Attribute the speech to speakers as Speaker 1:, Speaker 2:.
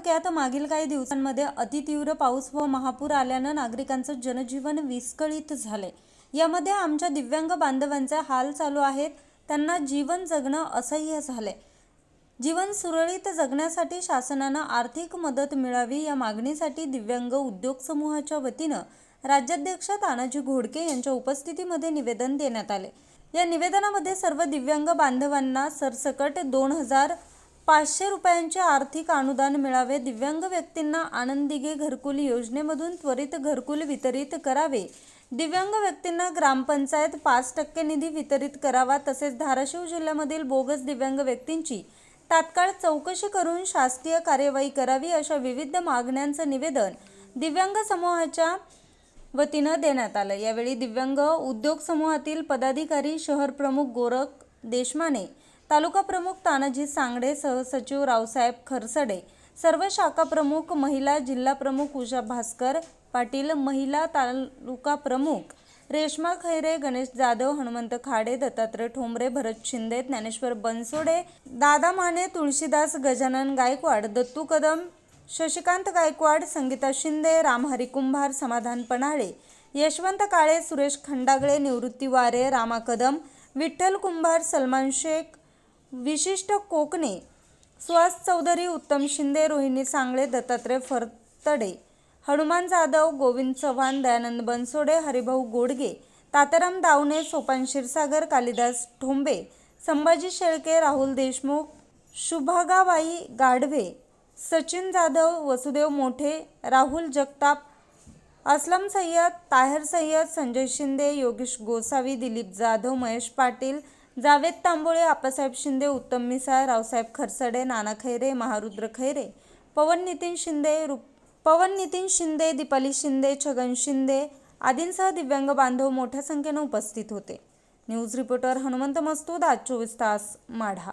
Speaker 1: तालुक्यात मागील काही दिवसांमध्ये अतितीव्र पाऊस व महापूर आल्यानं नागरिकांचं जनजीवन विस्कळीत झाले यामध्ये आमच्या दिव्यांग बांधवांचे हाल चालू आहेत. त्यांना जीवन जगणं असह्य झाले जीवन सुरळीत जगण्यासाठी शासनानं आर्थिक मदत मिळावी या मागणीसाठी दिव्यांग उद्योग समूहाच्या वतीनं राज्याध्यक्ष तानाजी घोडके यांच्या उपस्थितीमध्ये निवेदन देण्यात आले. या निवेदनामध्ये सर्व दिव्यांग बांधवांना सरसकट दोन हजार पाचशे रुपयांचे आर्थिक अनुदान मिळावे दिव्यांग व्यक्तींना आनंदिगे घरकुल योजनेमधून त्वरित घरकुल वितरित करावे. दिव्यांग व्यक्तींना ग्रामपंचायत पाच टक्के निधी वितरित करावा तसेच धाराशिव जिल्ह्यामधील बोगस दिव्यांग व्यक्तींची तात्काळ चौकशी करून शासकीय कार्यवाही करावी अशा विविध मागण्यांचं निवेदन दिव्यांग समूहाच्या वतीनं देण्यात आलं. यावेळी दिव्यांग उद्योग समूहातील पदाधिकारी शहर प्रमुख गोरख देशमाने तालुका प्रमुख तानाजी सांगडे सहसचिव रावसाहेब खरसडे सर्व शाखा प्रमुख महिला जिल्हा प्रमुख उषा भास्कर पाटील महिला तालुका प्रमुख रेश्मा खैरे गणेश जाधव हनुमंत खाडे दत्तात्रय ठोंबरे भरत शिंदे ज्ञानेश्वर बनसोडे दादा माने तुळशीदास गजानन गायकवाड दत्तू कदम शशिकांत गायकवाड संगीता शिंदे रामहरी कुंभार समाधान पणाळे यशवंत काळे सुरेश खंडागळे निवृत्ती वारे रामा कदम विठ्ठल कुंभार सलमान शेख विशिष्ट कोकणे. सुहास चौधरी उत्तम शिंदे रोहिणी सांगळे दत्तात्रय फरतडे हनुमान जाधव गोविंद चव्हाण दयानंद बनसोडे हरिभाऊ गोडगे ताताराम दावणे सोपान क्षीरसागर कालिदास ठोंबे संभाजी शेळके राहुल देशमुख शुभागाबाई गाढवे सचिन जाधव वसुदेव मोठे राहुल जगताप असलम सय्यद ताहेर सय्यद संजय शिंदे योगेश गोसावी दिलीप जाधव महेश पाटील जावेद तांबोळे आप्पासाहेब शिंदे उत्तम मिसाळ रावसाहेब खरसडे नाना खैरे महारुद्र खैरे पवन नितीन शिंदे रुप पवन नितीन शिंदे दीपाली शिंदे छगन शिंदे आदींसह दिव्यांग बांधव मोठ्या संख्येनं उपस्थित होते. न्यूज रिपोर्टर हनुमंत मस्तूद आज चोवीस तास माढा.